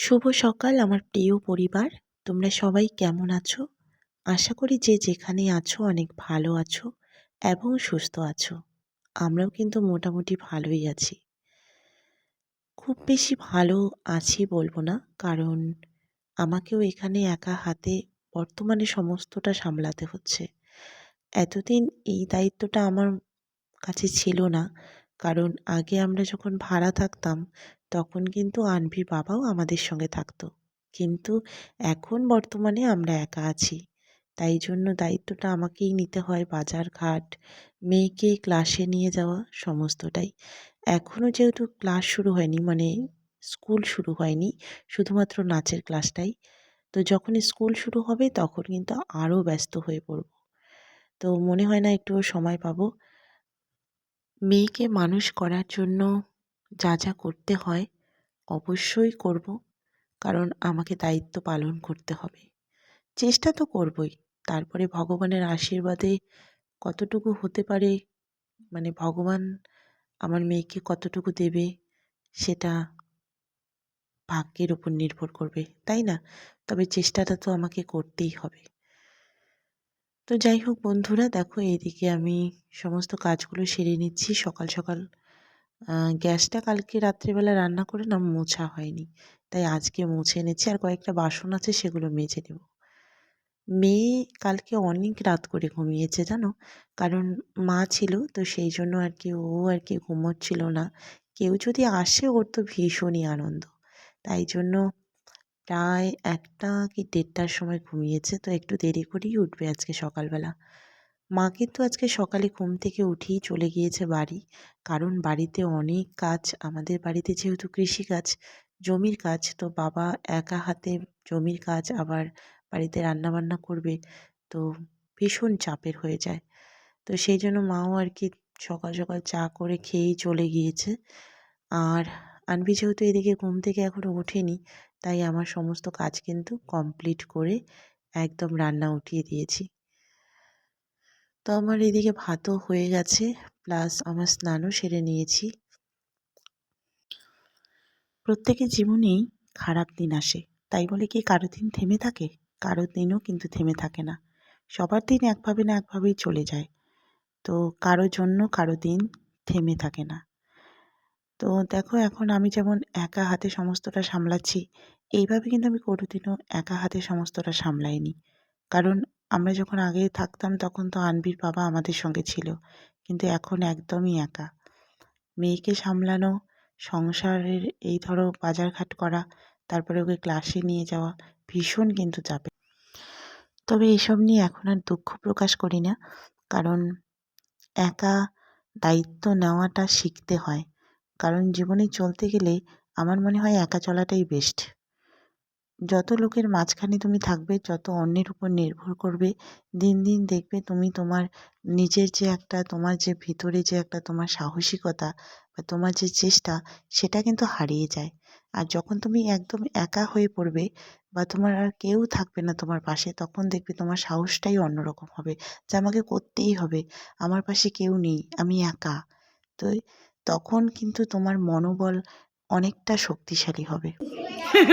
শুভ সকাল, আমার প্রিয় পরিবার। তোমরা সবাই কেমন আছো? আশা করি যে যেখানে আছো অনেক ভালো আছো এবং সুস্থ আছো। আমরাও কিন্তু মোটামুটি ভালোই আছি। খুব বেশি ভালো আছি বলব না, কারণ আমাকেও এখানে একা হাতে বর্তমানে সমস্তটা সামলাতে হচ্ছে। এতদিন এই দায়িত্বটা আমার কাছে ছিল না কারণ আগে আমরা যখন ভাড়া থাকতাম, তখন কিন্তু আনভির বাবাও আমাদের সঙ্গে থাকতো। কিন্তু এখন বর্তমানে আমরা একা আছি। তাই জন্য দায়িত্বটা আমাকেই নিতে হয় বাজার ঘাট, মেয়েকে ক্লাসে নিয়ে যাওয়া, সমস্তটাই। এখনও যেহেতু ক্লাস শুরু হয়নি মানে স্কুল শুরু হয়নি, শুধুমাত্র নাচের ক্লাসটাই, তো যখন স্কুল শুরু হবে তখন কিন্তু আরও ব্যস্ত হয়ে পড়ব। তো মনে হয় না একটুও সময় পাবো। মেয়েকে মানুষ করার জন্য যা যা করতে হয় অবশ্যই করব। কারণ আমাকে দায়িত্ব পালন করতে হবে। চেষ্টা তো করবই। তারপরে ভগবানের আশীর্বাদে কতটুকু হতে পারে মানে ভগবান আমার মেয়েকে কতটুকু দেবে, সেটা ভাগ্যের উপর নির্ভর করবে, তাই না? তবে চেষ্টাটা তো আমাকে করতেই হবে। তো যাই হোক বন্ধুরা, দেখো এইদিকে আমি সমস্ত কাজগুলো সেরে নিচ্ছি। সকাল সকাল গ্যাসটা কালকে রাত্রিবেলা রান্না করে না মোছা হয়নি। তাই আজকে মুছে এনেছি আর কয়েকটা বাসন আছে সেগুলো মেজে নেব। মেয়ে কালকে অনেক রাত করে ঘুমিয়েছে জানো? কারণ মা ছিল, তো সেই জন্য আর কি ও আর কি ঘুমোচ্ছিল না। কেউ যদি আসে ওর তো ভীষণই আনন্দ। তাই জন্য প্রায় একটা কি দেড়টার সময় ঘুমিয়েছে, তো একটু দেরি করেই উঠবে আজকে সকালবেলা। মা কিন্তু আজকে সকালে ঘুম থেকে উঠেই চলে গিয়েছে বাড়ি। কারণ বাড়িতে অনেক কাজ, আমাদের বাড়িতে যেহেতু কৃষিকাজ জমির কাজ, তো বাবা একা হাতে জমির কাজ, আবার বাড়িতে রান্নাবান্না করবে, তো ভীষণ চাপের হয়ে যায়। তো সেই জন্য মাও আর কি সকাল সকাল চা করে খেয়েই চলে গিয়েছে। আর আনবি যেহেতু এদিকে ঘুম থেকে এখনও ওঠেনি তাই আমার সমস্ত কাজ কিন্তু কমপ্লিট করে একদম রান্না উঠিয়ে দিয়েছি। তো আমার এদিকে ভাতও হয়ে গেছে, প্লাস আমার স্নানও সেরে নিয়েছি। প্রত্যেকের জীবনেই খারাপ দিন আসে, তাই বলে কি কারও দিন থেমে থাকে? কারও দিনও কিন্তু থেমে থাকে না। সবার দিন একভাবে না একভাবেই চলে যায়। তো কারও জন্য কারও দিন থেমে থাকে না। তো দেখো এখন আমি যেমন একা হাতে সমস্তটা সামলাচ্ছি, এইভাবে কিন্তু আমি কোনোদিনও একা হাতে সমস্তটা সামলাইনি। কারণ আমরা যখন আগে থাকতাম তখন তো আনবির বাবা আমাদের সঙ্গে ছিল, কিন্তু এখন একদমই একা। মেয়েকে সামলানো, সংসারের এই ধরো বাজারঘাট করা, তারপরে ওকে ক্লাসে নিয়ে যাওয়া, ভীষণ কিন্তু চাপে। তবে এসব নিয়ে এখন আর দুঃখ প্রকাশ করি না, কারণ একা দায়িত্ব নেওয়াটা শিখতে হয়। কারণ জীবনে চলতে গেলে আমার মনে হয় একা চলাটাই বেস্ট যত লোকের মাঝখানে তুমি থাকবে, যত অন্যের উপর নির্ভর করবে, দিন দিন দেখবে তুমি তোমার নিজের যে একটা, তোমার যে ভিতরে যে একটা, তোমার সাহসিকতা বা তোমার যে চেষ্টা, সেটা কিন্তু হারিয়ে যায়। আর যখন তুমি একদম একা হয়ে পড়বে বা তোমার আর কেউ থাকবে না তোমার পাশে, তখন দেখবে তোমার সাহসটাই অন্যরকম হবে যে আমাকে করতেই হবে। আমার পাশে কেউ নেই, আমি একা। তো তখন কিন্তু তোমার মনোবল অনেকটা শক্তিশালী হবে।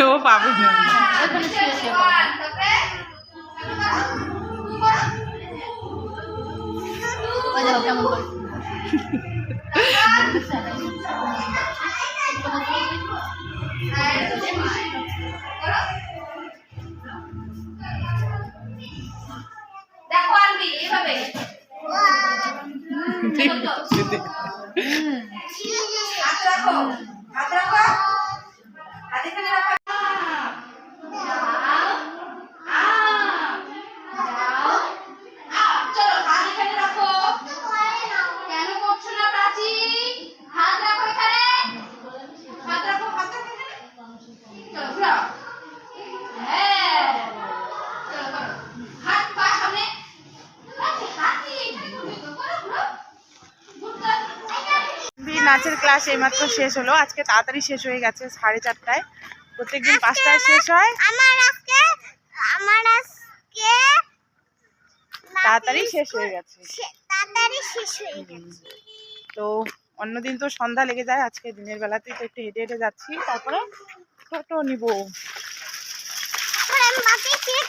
ও পাবে না। দেখো এইভাবে হাত রাখো হাত রাখো নাচের ক্লাস এইমাত্র শেষ হলো। আজকে তাড়াতাড়ি শেষ হয়ে গেছে সাড়ে চারটায়। প্রত্যেকদিন পাঁচটায় শেষ হয়। আমার আজকে আমার আজকে তাড়াতাড়ি শেষ হয়ে গেছে। শে- তাড়াতাড়ি শেষ হয়ে গেছে। তো অন্যদিন তো সন্ধ্যা লেগে যায় আজকে দিনের বেলাতেই তো একটু হেঁটে হেঁটে যাচ্ছি। তারপরে ছোট নিব। মাকে চেক